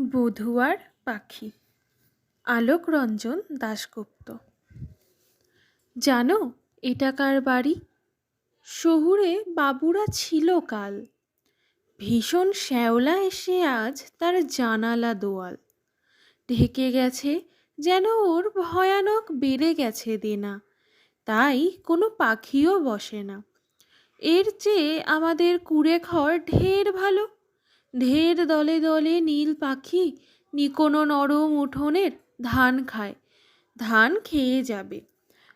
বধুয়ার পাখি। আলোক রঞ্জন দাশগুপ্ত। জানো, এটা কার বাড়ি? শহুরে বাবুরা ছিল কাল। ভীষণ শ্যাওলা এসে আজ তার জানালা দোয়াল। ঢেকে গেছে যেন ওর ভয়ানক বেড়ে গেছে দেনা। তাই কোনো পাখিও বসে না। এর চেয়ে আমাদের কুড়ে ঘর ঢের ভালো। ঢের দলে দলে নীল পাখি নিকোনো নরম উঠোনের ধান খায়। ধান খেয়ে যাবে।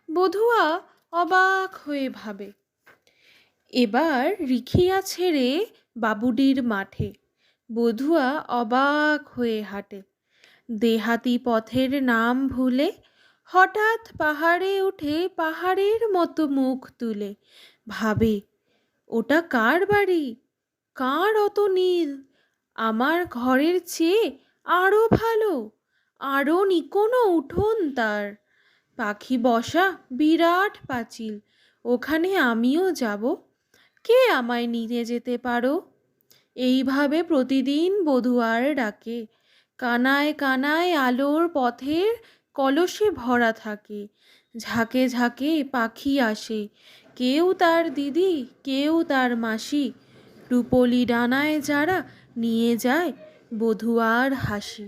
বধুয়া অবাক হয়ে ভাবে, এবার রিখিয়া ছেড়ে বাবুডির মাঠে। বধুয়া অবাক হয়ে হাঁটে। দেহাতি পথের নাম ভুলে হঠাৎ পাহাড়ে উঠে পাহাড়ের মতো মুখ তুলে। ভাবে, ওটা কার বাড়ি? কার অত নীল? আমার ঘরের চেয়ে আরও ভালো আরও নিকোনো উঠোন তার। পাখি বসা বিরাট পাঁচিল, ওখানে আমিও যাব। কে আমায় নিয়ে যেতে পারো? এইভাবে প্রতিদিন বধুয়ার ডাকে। কানায় কানায় আলোর পথের কলসে ভরা থাকে। ঝাঁকে ঝাঁকে পাখি আসে। কেউ তার দিদি, কেউ তার মাসি রূপলি ডানায় যারা নিয়ে যায় বধুয়ার হাসি।